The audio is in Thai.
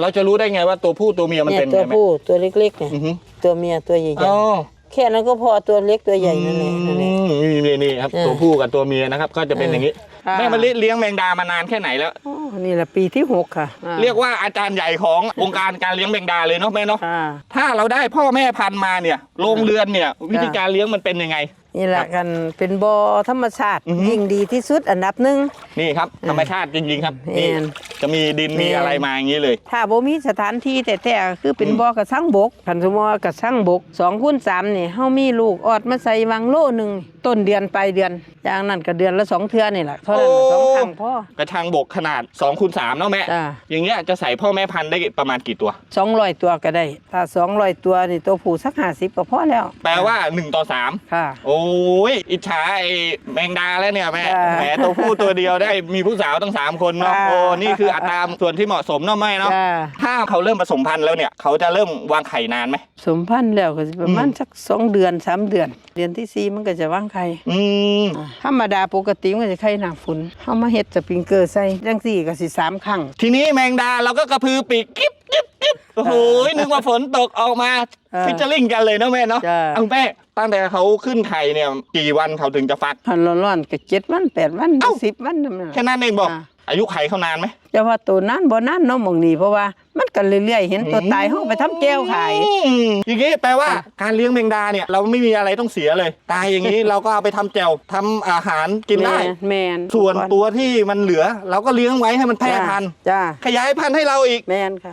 เราจะรู้ได้ไงว่าตัวผู้ตัวเมียมันเนี่ยเป็นตัวไงแม่ผู้ตัวเล็กๆเนี่ยอือฮึตัวเมียตัวใหญ่อ๋อๆแค่นั้นก็พอตัวเล็กตัวใหญ่นั่นแหละนั่นแหละอืมนี่นี่ครับ เออตัวผู้กับตัวเมียนะครับ ก็จะเป็นอย่างนี้ค่ะ แม่มะลิเลี้ยงแมงดามานานแค่ไหนแล้วอ๋อนี่แหละปีที่หกค่ะอ่าเรียกว่าอาจารย์ใหญ่ของวงการการเลี้ยงแมงดาเลยเนาะแม่เนาะค่ะถ้าเราได้พ่อแม่พันธุ์มาเนี่ยโรงเรือนเนี่ย วิธีการเลี้ยงมันเป็นยังไง นี่แหละกันเป็นบ่อธรรมชาติ อือฮึ ยิ่งดีที่สุดอันดับหนึ่ง นี่ครับธรรมชาติจริงๆครับนี่แม่นจะมีดินมีแม่น อะไรมาอย่างนี้เลย ถ้าบ่มีสถานที่แต่แต่คือเป็นบ่อกระชังบกคันสมมติว่ากระชังบก2คูณ3นี่เฮามีลูกออดมาใส่วังโลหนึงต้นเดือนปลายเดือนอย่างนั้นก็เดือนละสองเทื่อนี่แหละเท่านั้นน่ะโอ้ สอง ครั้งพอกระชังบกขนาด2คูณ3เนาะแม่ จ้าอย่างเงี้ยจะใส่พ่อแม่พันธุ์ได้ประมาณกี่ตัว200ตัวก็ได้ ถ้า200ตัวนี่ตัวผู้สัก50ก็พอแล้วแปลว่า 1 ต่อ 3 ค่ะ โอ้ย อิจฉาไอ้แมงดาแล้วเนี่ยแม่จ้าแหมตัวผู้ตัวเดียวได้มีผู้สาวตั้ง 3 คนเนาะ จ้าโอ้ นี่คืออัตราส่วนที่เหมาะสมเนาะแม่เนาะ จ้าถ้าเขาเริ่มผสมพันธุ์แล้วเนี่ย เขาจะเริ่มวางไข่นานไหม สมพันธุ์แล้วก็สิประมาณอืมสักสองเดือนสามเดือน เดือนที่สี่มันก็จะวางไข่อืม ธรรมดาปกติมันก็จะไข่หน้าฝนเฮามาเฮ็ดสปริงเกอร์ใส่จังสี่ก็สิสามครั้ง ทีนี้แมงดาเราก็กระพือปีกกิ๊บกิ๊บกิ๊บโอ้โหนึกว่าฝนตกออกมาเออฟิชเชอร์ลิงกันเลยเนาะแม่เนาะจ้าเอาแม่ตั้งแต่เขาขึ้นไข่เนี่ยกี่วันเขาถึงจะฟัก หันร้อนๆก็เจ็ดวันแปดวันเอ้า สิบวันนั่นแหละแค่นั้นเองบอก อ่า อายุไข่เขานานไหมจะว่าตัวนั้นบ่นั้นเนาะหมองนี้เพราะว่ามันก็เรื่อยๆเห็นตัวตายเฮาไปทำแก้วขาย อืมอย่างงี้แปลว่าอะการเลี้ยงแมงดาเนี่ยเราไม่มีอะไรต้องเสียเลย ตายอย่างนี้ เราก็เอาไปทำแจ่วทำอาหารกินได้ แม่แม่นส่วนตัวที่มันเหลือ เราก็เลี้ยงไว้ให้มันแพร่จ้าพันธุ์จ้าขยายพันธุ์ให้เราอีก แม่นค่ะ